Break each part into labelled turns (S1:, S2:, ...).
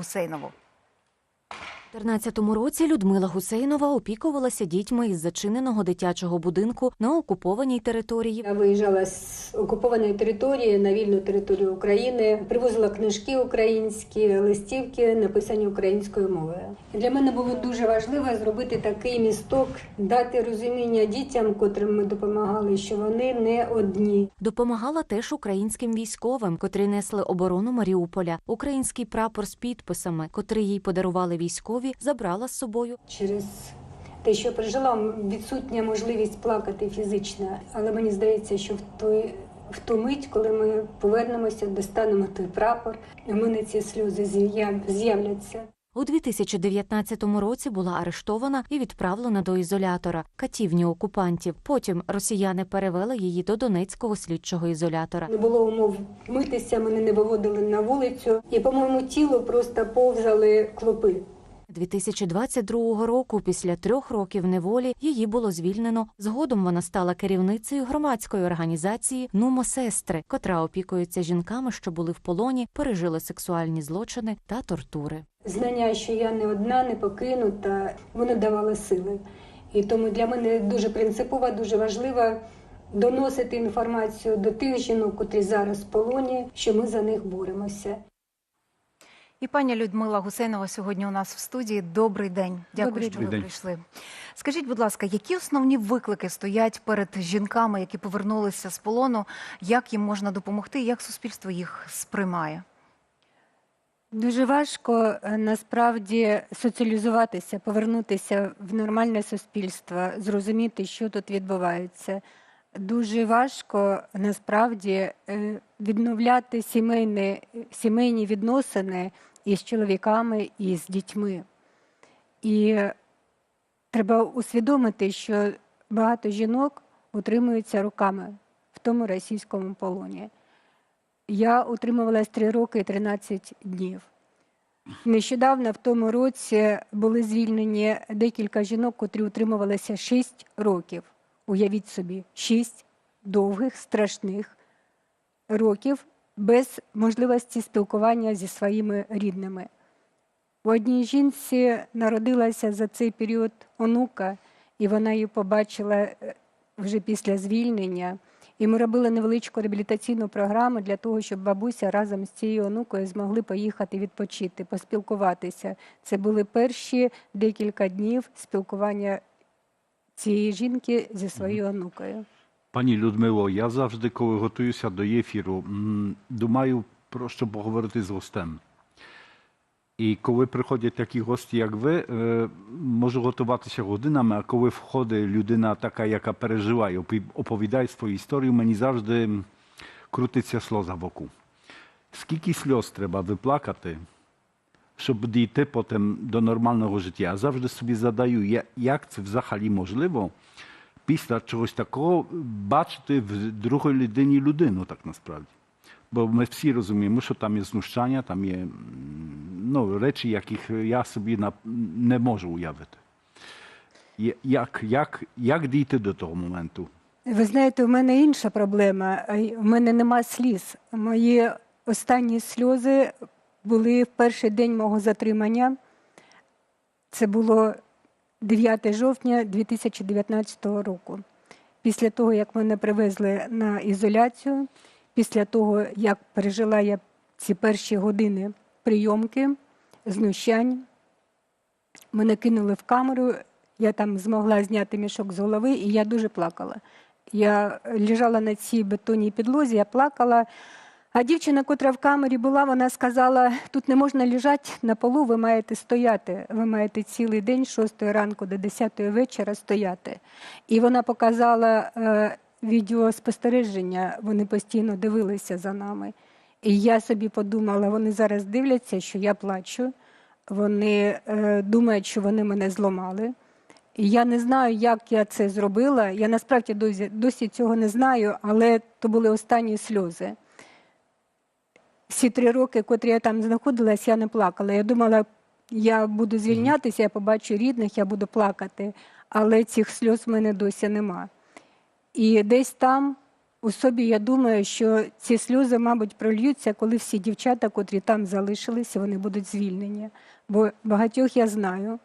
S1: Гусейнову.
S2: У 14-му році Людмила Гусейнова опікувалася дітьми із зачиненого дитячого будинку на окупованій території.
S3: Я виїжджала з окупованої території на вільну територію України, привозила книжки українські, листівки, написані українською мовою. Для мене було дуже важливо зробити такий місток, дати розуміння дітям, котрим ми допомагали, що вони не одні.
S2: Допомагала теж українським військовим, котрі несли оборону Маріуполя. Український прапор з підписами, котрий їй подарували військові, забрала з собою.
S3: Через те, що пережила, відсутня можливість плакати фізично. Але мені здається, що в той. В ту мить, коли ми повернемося, достанемо той прапор, у мене ці сльози з'яв- з'являться.
S2: У 2019 році була арештована і відправлена до ізолятора катівні окупантів. Потім росіяни перевели її до Донецького слідчого ізолятора.
S3: Не було умов митися, мене не виводили на вулицю, і по моєму тілу просто повзали клопи.
S2: 2022 року, після трьох років неволі, її було звільнено. Згодом вона стала керівницею громадської організації Нумо Сестри, котра опікується жінками, що були в полоні, пережили сексуальні злочини та тортури.
S3: Знання, що я не одна, не покинута, воно давало сили. І тому для мене дуже принципово, дуже важливо доносити інформацію до тих жінок, котрі зараз в полоні, що ми за них боремося.
S1: І пані Людмила Гусейнова сьогодні у нас в студії. Добрий день. Дякую,
S3: Добрий
S1: що
S4: день.
S1: ви прийшли. Скажіть, будь ласка, які основні виклики стоять перед жінками, які повернулися з полону? Як їм можна допомогти? Як суспільство їх сприймає?
S5: Дуже важко е, насправді соціалізуватися, повернутися в нормальне суспільство, зрозуміти, що тут відбувається. Дуже важко насправді е, відновляти сімейні, сімейні відносини із чоловіками і з дітьми. І треба усвідомити, що багато жінок утримуються руками в тому російському полоні. Я утримувалась 3 роки і 13 днів. Нещодавно в тому році були звільнені декілька жінок, котрі утримувалися 6 років. Уявіть собі, 6 довгих, страшних років без можливості спілкування зі своїми рідними. У одній жінці народилася за цей період онука, і вона її побачила е, вже після звільнення. І ми робили невеличку реабілітаційну програму для того, щоб бабуся разом з цією онукою змогли поїхати відпочити, поспілкуватися. Це були перші декілька днів спілкування цієї жінки зі своєю онукою.
S4: Пані Людмило, я завжди, коли готуюся до ефіру, думаю про що поговорити з гостем. І коли приходять такі гості, як ви, можу готуватися годинами, а коли входить людина така, яка пережила і оповідає свою історію, мені завжди крутиться сльоза в оку. Скільки сльоз треба виплакати, щоб дійти потім до нормального життя? Я завжди собі задаю, як це взагалі можливо після чогось такого бачити в другій людині людину, так насправді. Бо ми всі розуміємо, що там є знущання, там є ну, речі, яких я собі не можу уявити. Як, як, як дійти до того моменту?
S5: Ви знаєте, у мене інша проблема. У мене нема сліз. Мої останні сльози були в перший день мого затримання. Це було 9 жовтня 2019 року. Після того, як мене привезли на ізоляцію, після того, як пережила я ці перші години прийомки, знущань, мене кинули в камеру, я там змогла зняти мішок з голови, і я дуже плакала. Я лежала на цій бетонній підлозі, я плакала. А дівчина, котра в камері була, вона сказала: тут не можна лежати на полу, ви маєте стояти. Ви маєте цілий день, з 6 ранку до 10 вечора стояти. І вона показала е, відеоспостереження, вони постійно дивилися за нами. І я собі подумала, вони зараз дивляться, що я плачу. Вони е, думають, що вони мене зламали. І я не знаю, як я це зробила. Я насправді досі, досі цього не знаю, але то були останні сльози. Всі три роки, котрі я там знаходилась, я не плакала. Я думала, я буду звільнятися, я побачу рідних, я буду плакати. Але цих сльоз в мене досі нема. І десь там, у собі я думаю, що ці сльози, мабуть, прольються, коли всі дівчата, котрі там залишилися, вони будуть звільнені. Бо багатьох я знаю.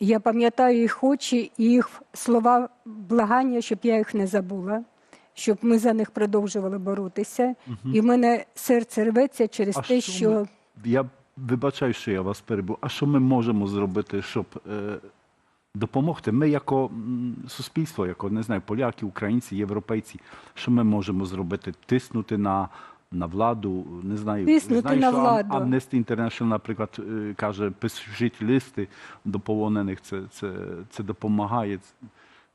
S5: Я пам'ятаю їх очі і їх слова благання, щоб я їх не забула, щоб ми за них продовжували боротися. І в мене серце рветься через
S4: А
S5: те,
S4: що
S5: що
S4: ми- Я вибачаю, що я вас перебув. А що ми можемо зробити, щоб е, допомогти? Ми, як суспільство, як не знаю, поляки, українці, європейці, що ми можемо зробити? Тиснути на, на владу, не знаю,
S5: Тиснути
S4: знаю,
S5: на
S4: що
S5: владу.
S4: Amnesty International, наприклад, е, каже, пишіть листи до полонених, це, це, це допомагає.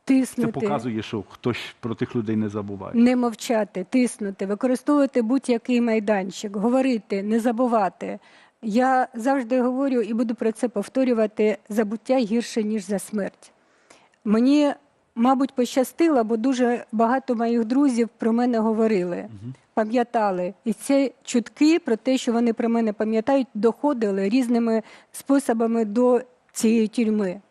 S4: Це
S5: тиснути.
S4: показує, що хтось про тих людей не забуває.
S5: Не мовчати, тиснути, використовувати будь-який майданчик, говорити, не забувати. Я завжди говорю і буду про це повторювати: забуття гірше, ніж за смерть. Мені, мабуть, пощастило, бо дуже багато моїх друзів про мене говорили, пам'ятали. І ці чутки про те, що вони про мене пам'ятають, доходили різними способами до цієї тюрми.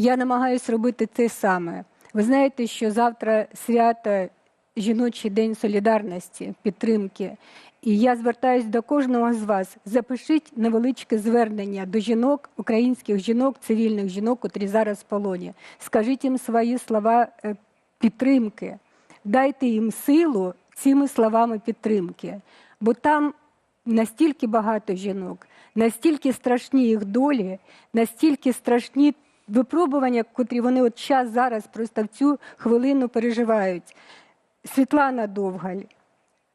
S5: Я намагаюся робити те саме. Ви знаєте, що завтра свято жіночий день солідарності, підтримки. І я звертаюся до кожного з вас. Запишіть невеличке звернення до жінок, українських жінок, цивільних жінок, котрі зараз в полоні. Скажіть їм свої слова е, підтримки, дайте їм силу цими словами підтримки. Бо там настільки багато жінок, настільки страшні їх долі, настільки страшні випробування, котрі вони от час зараз просто в цю хвилину переживають. Світлана Довгаль,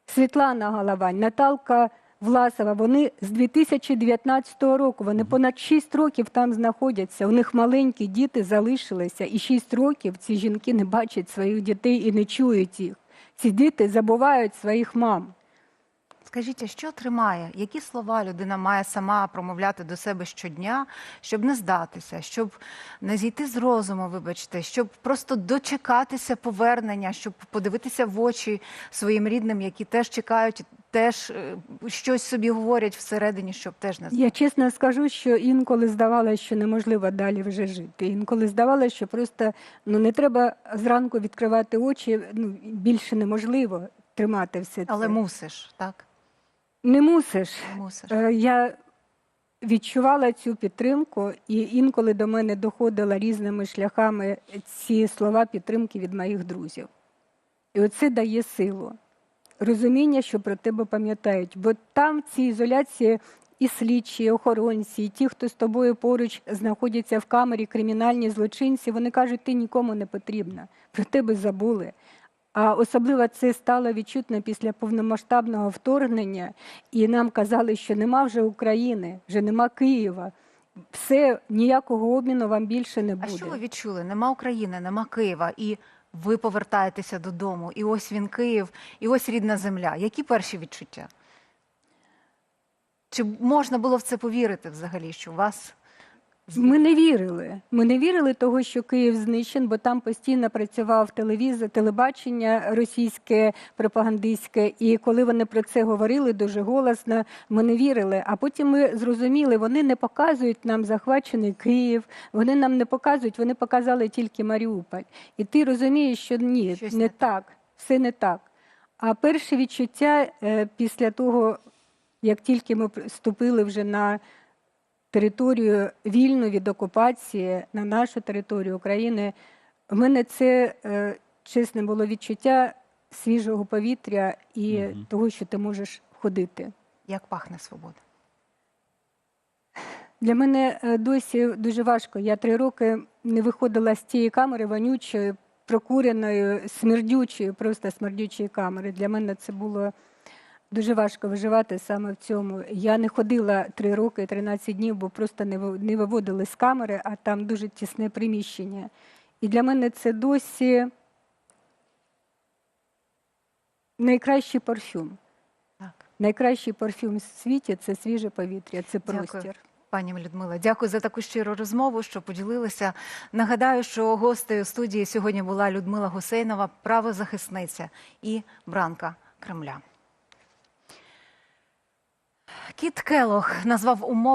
S5: Світлана Головань, Наталка Власова. Вони з 2019 року, вони понад 6 років там знаходяться. У них маленькі діти залишилися, і 6 років ці жінки не бачать своїх дітей і не чують їх. Ці діти забувають своїх мам.
S1: Скажіть, а що тримає? Які слова людина має сама промовляти до себе щодня, щоб не здатися, щоб не зійти з розуму, вибачте, щоб просто дочекатися повернення, щоб подивитися в очі своїм рідним, які теж чекають, теж е, щось собі говорять всередині, щоб теж не
S5: Я чесно скажу, що інколи здавалося, що неможливо далі вже жити. Інколи здавалося, що просто ну не треба зранку відкривати очі. Ну більше неможливо тримати все це.
S1: Але мусиш, так?
S5: Не мусиш.
S1: Мусиш.
S5: Е, Я відчувала цю підтримку, і інколи до мене доходила різними шляхами ці слова підтримки від моїх друзів. І оце дає силу. Розуміння, що про тебе пам'ятають. Бо там, в цій ізоляції, і слідчі, і охоронці, і ті, хто з тобою поруч знаходяться в камері, кримінальні злочинці, вони кажуть, ти нікому не потрібна, про тебе забули. А особливо це стало відчутно після повномасштабного вторгнення, і нам казали, що нема вже України, вже нема Києва. Все, ніякого обміну вам більше не
S1: А що ви відчули? Нема України, нема Києва, і ви повертаєтеся додому. І ось він Київ, і ось рідна земля. Які перші відчуття? Чи можна було в це повірити взагалі, що у вас
S5: Ми не вірили. Ми не вірили того, що Київ знищен, бо там постійно працював телевізор, телебачення російське, пропагандистське. І коли вони про це говорили дуже голосно, ми не вірили. А потім ми зрозуміли, вони не показують нам захвачений Київ, вони нам не показують, вони показали тільки Маріуполь. І ти розумієш, що ні,
S1: Щось
S5: не
S1: не
S5: так, все не так. А перші відчуття е, після того, як тільки ми вступили вже на територію вільну від окупації на нашу територію України. У мене це е, чесне було відчуття свіжого повітря і
S4: Мгм.
S5: того, що ти можеш ходити.
S1: як пахне свобода?
S5: Для мене е, досі дуже важко. Я три роки не виходила з цієї камери вонючої, прокуреної, смердючої, просто смердючої камери. Для мене це було дуже важко виживати саме в цьому. Я не ходила три роки, 13 днів, бо просто не ви- виводили з камери, а там дуже тісне приміщення. І для мене це досі найкращий парфюм.
S1: Так.
S5: Найкращий парфюм в світі це свіже повітря, це
S1: Дякую.
S5: простір.
S1: Пані Людмила, дякую за таку щиру розмову, що поділилися. Нагадаю, що гостею студії сьогодні була Людмила Гусейнова, правозахисниця і бранка Кремля. Кіт Келох назвав умови.